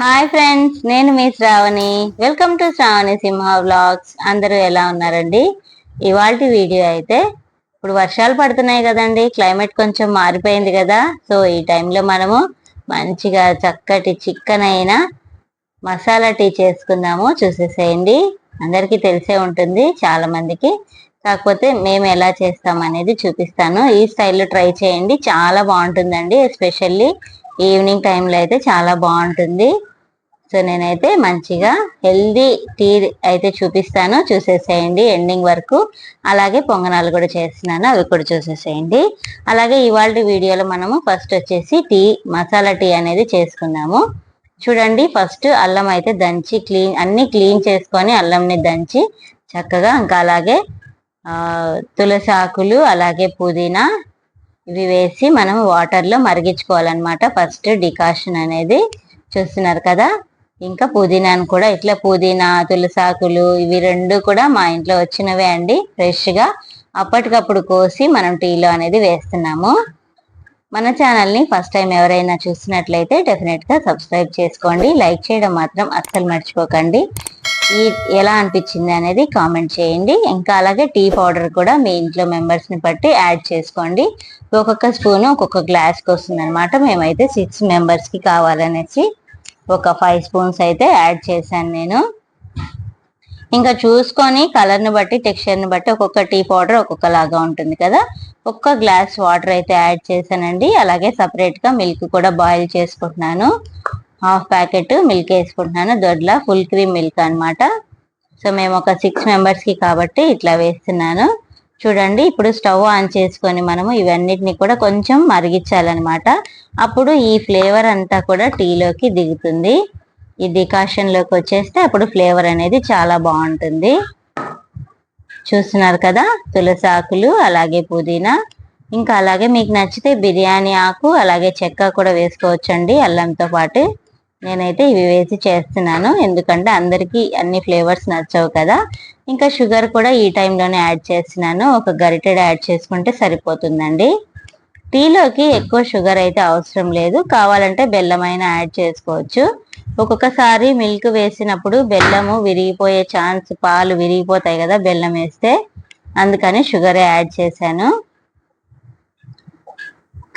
Hi friends నేను మీ Sravani. Welcome to Sravani Simha vlogs. అందరూ ఎలా ఉన్నారండి? ఇవాళ వీడియో అయితే ఇప్పుడు వర్షాలు పడుతున్నాయి కదండి క్లైమేట్ కొంచెం మారిపోయింది కదా. సో ఈ టైంలో మనము మంచిగా చక్కటి చిక్కనైన అయిన మసాలా టీ చేసుకుందాము. చూసేసేయండి. అందరికీ తెలిసే ఉంటుంది చాలా మందికి. కాకపోతే మేము ఎలా చేస్తాం అనేది చూపిస్తాను. ఈ స్టైల్లో ట్రై చేయండి. చాలా బాగుంటుందండి ఎస్పెషల్లీ ఈవినింగ్ టైంలో అయితే చాలా బాగుంటుంది. సో నేనైతే మంచిగా హెల్దీ టీ అయితే చూపిస్తాను. చూసేసేయండి ఎండింగ్ వరకు. అలాగే పొంగనాలు కూడా చేస్తున్నాను. అవి కూడా చూసేసేయండి. అలాగే ఇవాళ వీడియోలో మనము ఫస్ట్ వచ్చేసి టీ మసాలా టీ అనేది చేసుకున్నాము. చూడండి ఫస్ట్ అల్లం అయితే దంచి క్లీన్ అన్ని క్లీన్ చేసుకొని అల్లంని దంచి చక్కగా ఇంకా అలాగే తులసి ఆకులు అలాగే పుదీనా ఇవి వేసి మనం వాటర్లో మరిగించుకోవాలన్నమాట. ఫస్ట్ డికాషన్ అనేది చూస్తున్నారు కదా. ఇంకా పుదీనాను కూడా ఇట్లా పుదీనా తులసాకులు ఇవి రెండు కూడా మా ఇంట్లో వచ్చినవే అండి ఫ్రెష్గా అప్పటికప్పుడు కోసి మనం టీలో అనేది వేస్తున్నాము. మన ఛానల్ని ఫస్ట్ టైం ఎవరైనా చూసినట్లయితే డెఫినెట్గా సబ్స్క్రైబ్ చేసుకోండి. లైక్ చేయడం మాత్రం అస్సలు మర్చిపోకండి. ఈ ఎలా అనిపించింది అనేది కామెంట్ చేయండి. ఇంకా అలాగే టీ పౌడర్ కూడా మీ ఇంట్లో మెంబర్స్ని బట్టి యాడ్ చేసుకోండి. ఒక్కొక్క స్పూన్ ఒక్కొక్క గ్లాస్కి వస్తుంది అనమాట మేమైతే సిక్స్ మెంబర్స్కి కావాలనేసి ఒక ఫైవ్ స్పూన్స్ అయితే యాడ్ చేశాను నేను. ఇంకా చూసుకొని కలర్ని బట్టి టెక్స్చర్ని బట్టి ఒక్కొక్క టీ పౌడర్ ఒక్కొక్కలాగా ఉంటుంది కదా. ఒక్క గ్లాస్ వాటర్ అయితే యాడ్ చేశానండి. అలాగే సపరేట్గా మిల్క్ కూడా బాయిల్ చేసుకుంటున్నాను. హాఫ్ ప్యాకెట్ మిల్క్ వేసుకుంటున్నాను. దొడ్ల ఫుల్ క్రీమ్ మిల్క్ అనమాట సో మేము ఒక సిక్స్ మెంబర్స్కి కాబట్టి ఇట్లా వేస్తున్నాను. చూడండి ఇప్పుడు స్టవ్ ఆన్ చేసుకొని మనము ఇవన్నిటిని కూడా కొంచెం మరిగించాలన్నమాట. అప్పుడు ఈ ఫ్లేవర్ అంతా కూడా టీలోకి దిగుతుంది. ఈ డికాషన్లోకి వచ్చేస్తే అప్పుడు ఫ్లేవర్ అనేది చాలా బాగుంటుంది. చూస్తున్నారు కదా తులసి ఆకులు అలాగే పుదీనా. ఇంకా అలాగే మీకు నచ్చితే బిర్యానీ ఆకు అలాగే చెక్క కూడా వేసుకోవచ్చండి అల్లంతో పాటు. నేనైతే ఇవి వేసి చేస్తున్నాను. ఎందుకంటే అందరికీ అన్ని ఫ్లేవర్స్ నచ్చవు కదా. ఇంకా షుగర్ కూడా ఈ టైంలోనే యాడ్ చేస్తున్నాను. ఒక గరిటెడ్ యాడ్ చేసుకుంటే సరిపోతుందండి. టీలోకి ఎక్కువ షుగర్ అయితే అవసరం లేదు. కావాలంటే బెల్లమైనా యాడ్ చేసుకోవచ్చు. ఒక్కొక్కసారి మిల్క్ వేసినప్పుడు బెల్లము విరిగిపోయే ఛాన్స్ పాలు విరిగిపోతాయి కదా బెల్లం వేస్తే. అందుకని షుగరే యాడ్ చేశాను.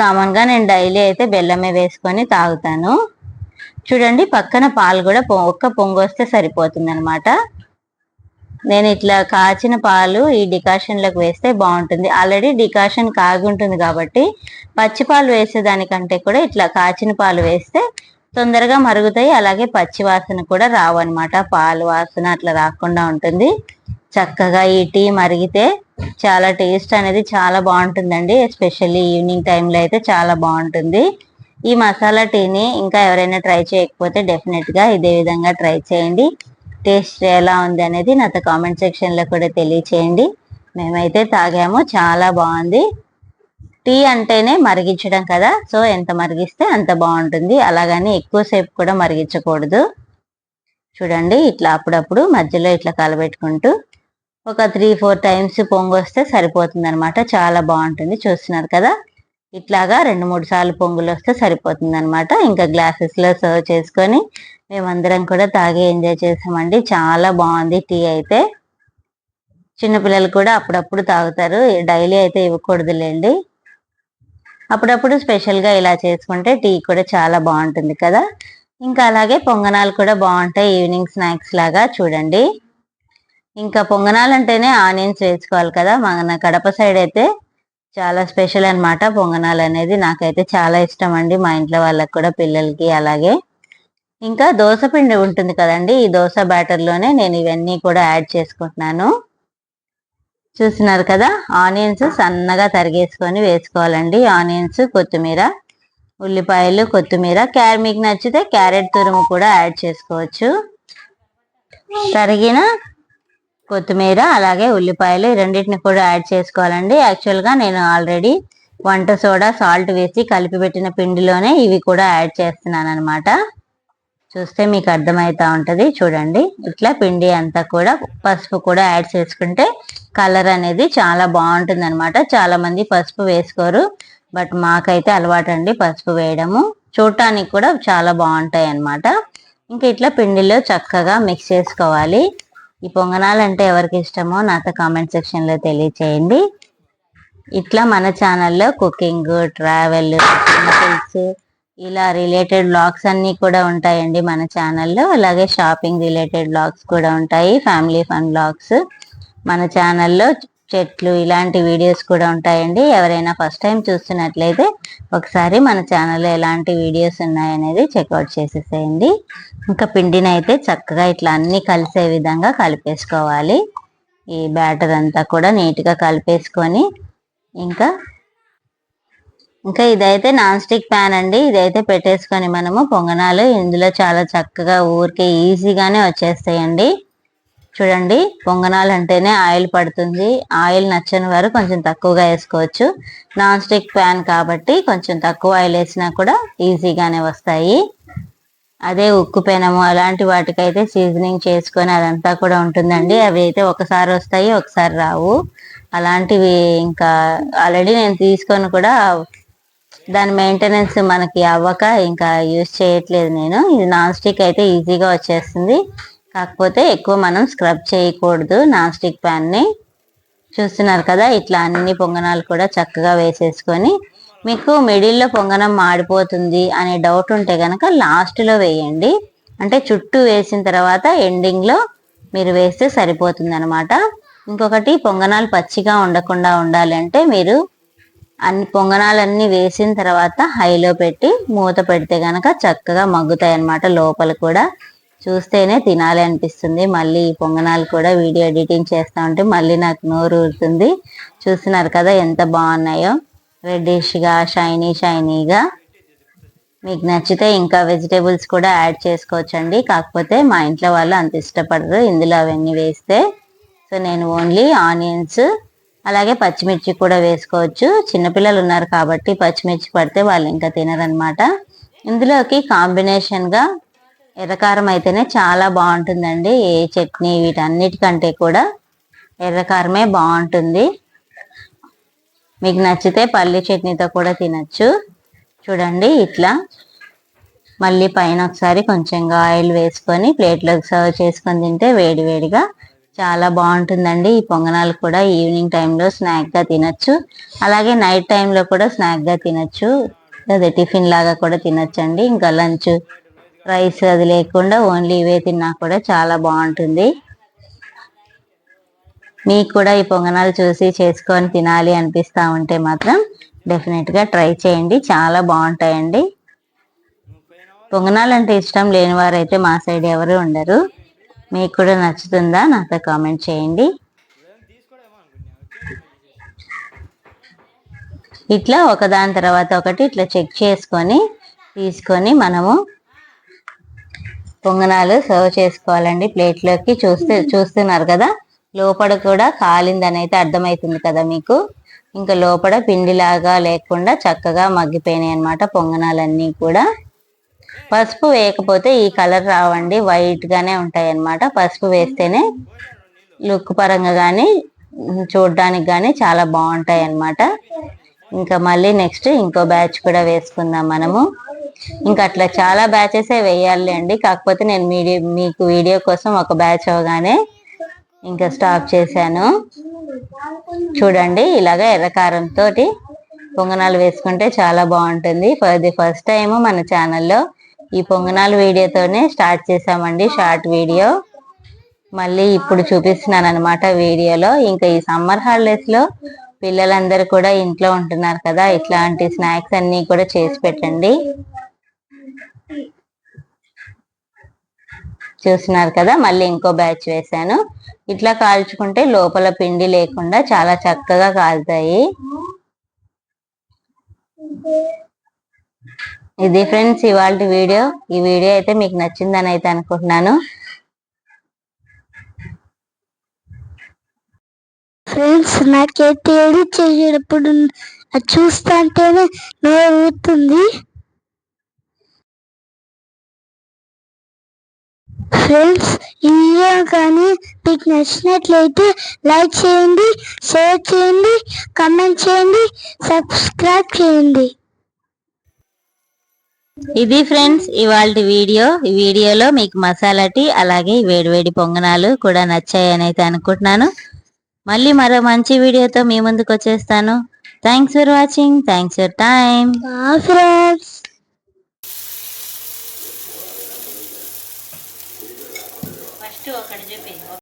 కామన్గా నేను డైలీ అయితే బెల్లమే వేసుకొని తాగుతాను. చూడండి పక్కన పాలు కూడా ఒక్క పొంగు వస్తే సరిపోతుంది అనమాట నేను ఇట్లా కాచిన పాలు ఈ డికాషన్లకు వేస్తే బాగుంటుంది. ఆల్రెడీ డికాషన్ కాగుంటుంది కాబట్టి పచ్చి పాలు వేసేదానికంటే కూడా ఇట్లా కాచిన పాలు వేస్తే తొందరగా మరుగుతాయి. అలాగే పచ్చి వాసన కూడా రావు అనమాట పాలు వాసన అట్లా రాకుండా ఉంటుంది. చక్కగా ఈ టీ మరిగితే చాలా టేస్ట్ అనేది చాలా బాగుంటుందండి. ఎస్పెషల్లీ ఈవినింగ్ టైంలో అయితే చాలా బాగుంటుంది. ఈ మసాలా టీని ఇంకా ఎవరైనా ట్రై చేయకపోతే డెఫినెట్గా ఇదే విధంగా ట్రై చేయండి. టేస్ట్ ఎలా ఉంది అనేది నాతో కామెంట్ సెక్షన్లో కూడా తెలియచేయండి. మేమైతే తాగాము చాలా బాగుంది. టీ అంటేనే మరిగించడం కదా సో ఎంత మరిగిస్తే అంత బాగుంటుంది. అలాగని ఎక్కువసేపు కూడా మరిగించకూడదు. చూడండి ఇట్లా అప్పుడప్పుడు మధ్యలో ఇట్లా కలబెట్టుకుంటూ ఒక త్రీ ఫోర్ టైమ్స్ పొంగు వస్తే సరిపోతుంది అనమాట చాలా బాగుంటుంది చూస్తున్నారు కదా. ఇట్లాగా రెండు మూడు సార్లు పొంగులు వస్తే సరిపోతుంది అనమాట ఇంకా గ్లాసెస్లో సర్వ్ చేసుకొని మేమందరం కూడా తాగి ఎంజాయ్ చేసామండి చాలా బాగుంది టీ అయితే. చిన్నపిల్లలు కూడా అప్పుడప్పుడు తాగుతారు. డైలీ అయితే ఇవ్వకూడదులేండి. అప్పుడప్పుడు స్పెషల్గా ఇలా చేసుకుంటే టీ కూడా చాలా బాగుంటుంది కదా. ఇంకా అలాగే పొంగనాలు కూడా బాగుంటాయి. ఈవినింగ్ స్నాక్స్ లాగా చూడండి. ఇంకా పొంగనాలు అంటేనే ఆనియన్స్ వేసుకోవాలి కదా. మన కడప సైడ్ అయితే చాలా స్పెషల్ అనమాట పొంగనాలు అనేది నాకైతే చాలా ఇష్టం అండి మా ఇంట్లో వాళ్ళకి కూడా పిల్లలకి అలాగే. ఇంకా దోశ పిండి ఉంటుంది కదండి ఈ దోశ బ్యాటర్లోనే నేను ఇవన్నీ కూడా యాడ్ చేసుకుంటున్నాను. చూస్తున్నారు కదా ఆనియన్స్ సన్నగా తరిగేసుకొని వేసుకోవాలండి. ఆనియన్స్ కొత్తిమీర ఉల్లిపాయలు కొత్తిమీర క్యారెట్ మీకు నచ్చితే క్యారెట్ తురుము కూడా యాడ్ చేసుకోవచ్చు. తరిగిన కొత్తిమీర అలాగే ఉల్లిపాయలు రెండింటిని కూడా యాడ్ చేసుకోవాలండి. యాక్చువల్గా నేను ఆల్రెడీ వంట సోడా సాల్ట్ వేసి కలిపి పెట్టిన పిండిలోనే ఇవి కూడా యాడ్ చేస్తున్నాను అనమాట చూస్తే మీకు అర్థమవుతా ఉంటుంది. చూడండి ఇట్లా పిండి అంతా కూడా పసుపు కూడా యాడ్ చేసుకుంటే కలర్ అనేది చాలా బాగుంటుంది అనమాట చాలా మంది పసుపు వేసుకోరు బట్ మాకైతే అలవాటు అండి పసుపు వేయడము. చూడటానికి కూడా చాలా బాగుంటాయి అన్నమాట ఇంకా ఇట్లా పిండిలో చక్కగా మిక్స్ చేసుకోవాలి. ఈ పొంగనాలు అంటే ఎవరికి ఇష్టమో నాతో కామెంట్ సెక్షన్లో తెలియచేయండి. ఇట్లా మన ఛానల్లో కుకింగ్ ట్రావెల్ టెంపుల్స్ ఇలా రిలేటెడ్ బ్లాగ్స్ అన్నీ కూడా ఉంటాయండి మన ఛానల్లో అలాగే షాపింగ్ రిలేటెడ్ బ్లాగ్స్ కూడా ఉంటాయి ఫ్యామిలీ ఫన్ బ్లాగ్స్ మన ఛానల్లో చెట్లు ఇలాంటి వీడియోస్ కూడా ఉంటాయండి. ఎవరైనా ఫస్ట్ టైం చూస్తున్నట్లయితే ఒకసారి మన ఛానల్లో ఎలాంటి వీడియోస్ ఉన్నాయనేది చెక్అవుట్ చేసేసేయండి. ఇంకా పిండిని అయితే చక్కగా ఇట్లా అన్నీ కలిసే విధంగా కలిపేసుకోవాలి. ఈ బ్యాటర్ అంతా కూడా నీట్గా కలిపేసుకొని ఇంకా ఇంకా ఇదైతే నాన్ స్టిక్ ప్యాన్ అండి. ఇదైతే పెట్టేసుకొని మనము పొంగనాలు ఇందులో చాలా చక్కగా ఊరికే ఈజీగానే వచ్చేస్తాయండి. చూడండి పొంగనాలు అంటేనే ఆయిల్ పడుతుంది. ఆయిల్ నచ్చని వారు కొంచెం తక్కువగా వేసుకోవచ్చు. నాన్ స్టిక్ ప్యాన్ కాబట్టి కొంచెం తక్కువ ఆయిల్ వేసినా కూడా ఈజీగానే వస్తాయి. అదే ఉక్కు పెనము అలాంటి వాటికైతే సీజనింగ్ చేసుకొని అదంతా కూడా ఉంటుందండి. అవి అయితే ఒకసారి వస్తాయి ఒకసారి రావు. అలాంటివి ఇంకా ఆల్రెడీ నేను తీసుకొని కూడా దాని మెయింటెనెన్స్ మనకి అవ్వక ఇంకా యూజ్ చేయట్లేదు నేను. ఇది నాన్ స్టిక్ అయితే ఈజీగా వచ్చేస్తుంది. కాకపోతే ఎక్కువ మనం స్క్రబ్ చేయకూడదు. నాన్ స్టిక్ ప్యాన్ని చూస్తున్నారు కదా ఇట్లా అన్ని పొంగనాలు కూడా చక్కగా వేసేసుకొని మీకు మిడిల్లో పొంగనం మాడిపోతుంది అనే డౌట్ ఉంటే కనుక లాస్ట్లో వేయండి. అంటే చుట్టూ వేసిన తర్వాత ఎండింగ్లో మీరు వేస్తే సరిపోతుంది అనమాట ఇంకొకటి పొంగనాలు పచ్చిగా ఉండకుండా ఉండాలంటే మీరు అన్ని పొంగనాలన్నీ వేసిన తర్వాత హైలో పెట్టి మూత పెడితే కనుక చక్కగా మగ్గుతాయి అన్నమాట లోపల కూడా. చూస్తేనే తినాలి అనిపిస్తుంది. మళ్ళీ ఈ పొంగనాలు కూడా వీడియో ఎడిటింగ్ చేస్తూ ఉంటే మళ్ళీ నాకు నోరు ఊరుతుంది. చూస్తున్నారు కదా ఎంత బాగున్నాయో. రెడ్డిష్గా షైనీ షైనీగా మీకు నచ్చితే ఇంకా వెజిటేబుల్స్ కూడా యాడ్ చేసుకోవచ్చండి. కాకపోతే మా ఇంట్లో వాళ్ళు అంత ఇష్టపడరు. ఇందులో అవన్నీ వేస్తే. సో నేను ఓన్లీ ఆనియన్స్ అలాగే పచ్చిమిర్చి కూడా వేసుకోవచ్చు. చిన్నపిల్లలు ఉన్నారు కాబట్టి పచ్చిమిర్చి పడితే వాళ్ళు ఇంకా తినరనమాట ఇందులోకి కాంబినేషన్గా ఎర్రకారం అయితేనే చాలా బాగుంటుందండి. ఏ చట్నీ వీటన్నిటికంటే కూడా ఎర్రకారమే బాగుంటుంది. మీకు నచ్చితే పల్లి చట్నీతో కూడా తినచ్చు. చూడండి ఇట్లా. మళ్ళీ పైన ఒకసారి కొంచెంగా ఆయిల్ వేసుకొని ప్లేట్లోకి సర్వ్ చేసుకొని తింటే వేడివేడిగా చాలా బాగుంటుందండి. ఈ పొంగనాలు కూడా ఈవినింగ్ టైంలో స్నాక్గా తినచ్చు. అలాగే నైట్ టైంలో కూడా స్నాక్గా తినచ్చు. అదే టిఫిన్ లాగా కూడా తినచ్చండి. ఇంకా లంచ్ రైస్ అది లేకుండా ఓన్లీ ఇవే తిన్నా కూడా చాలా బాగుంటుంది. మీకు కూడా ఈ పొంగనాలు చూసి చేసుకొని తినాలి అనిపిస్తూ ఉంటే మాత్రం డెఫినెట్గా ట్రై చేయండి. చాలా బాగుంటాయండి. పొంగనాలు అంటే ఇష్టం లేని వారైతే మా సైడ్ ఎవరు ఉండరు. మీకు కూడా నచ్చుతుందా నాతో కామెంట్ చేయండి. ఇట్లా ఒకదాని తర్వాత ఒకటి ఇట్లా చెక్ చేసుకొని తీసుకొని మనము పొంగనాలు సర్వ్ చేసుకోవాలండి. ప్లేట్లోకి చూస్తే చూస్తున్నారు కదా? లోపల కూడా కాలిందని అయితే అర్థమవుతుంది కదా మీకు? ఇంకా లోపల పిండిలాగా లేకుండా చక్కగా మగ్గిపోయినాయి అనమాట పొంగనాలన్నీ కూడా. పసుపు వేయకపోతే ఈ కలర్ రావండి. వైట్ గానే ఉంటాయి అన్నమాట పసుపు వేస్తేనే లుక్ పరంగా కానీ చూడడానికి కానీ చాలా బాగుంటాయి అన్నమాట ఇంకా మళ్ళీ నెక్స్ట్ ఇంకో బ్యాచ్ కూడా వేసుకుందాం మనము. ఇంకా అట్లా చాలా బ్యాచెస్ వేయాలి అండి. కాకపోతే నేను మీడియో మీకు వీడియో కోసం ఒక బ్యాచ్ అవగానే ఇంకా స్టాప్ చేశాను. చూడండి ఇలాగ ఎర్రకారంతో పొంగనాలు వేసుకుంటే చాలా బాగుంటుంది. ఫర్ ది ఫస్ట్ టైం మన ఛానల్లో ఈ పొంగనాలు వీడియోతోనే స్టార్ట్ చేసామండి షార్ట్ వీడియో మళ్ళీ ఇప్పుడు చూపిస్తున్నాను అనమాట వీడియోలో. ఇంకా ఈ సమ్మర్ హాలిడేస్లో పిల్లలందరూ కూడా ఇంట్లో ఉంటున్నారు కదా ఇట్లాంటి స్నాక్స్ అన్నీ కూడా చేసి పెట్టండి. చూస్తున్నారు కదా మళ్ళీ ఇంకో బ్యాచ్ వేసాను ఇట్లా కాల్చుకుంటే లోపల పిండి లేకుండా చాలా చక్కగా కాలుతాయి. ఇది ఫ్రెండ్స్ ఇవాళ వీడియో. ఈ వీడియో అయితే మీకు నచ్చిందని అయితే అనుకుంటున్నాను. ఫ్రెండ్స్ నాకైతే ఎడిట్ చేసేటప్పుడు చూస్తా అంటేనే నోరు ఊతుంది ఫ్రెండ్స్ ఈ వీడియో కానీ మీకు నచ్చినట్లయితే లైక్ చేయండి షేర్ చేయండి కమెంట్ చేయండి సబ్స్క్రైబ్ చేయండి. ఇది ఫ్రెండ్స్ ఇవాళ వీడియో. ఈ వీడియోలో మీకు మసాలా టీ అలాగే వేడివేడి పొంగనాలు కూడా నచ్చాయని అయితే అనుకుంటున్నాను. మళ్ళీ మరో మంచి వీడియోతో మీ ముందుకు వచ్చేస్తాను. Thanks for watching thanks for time friends first ఒకటి చూపి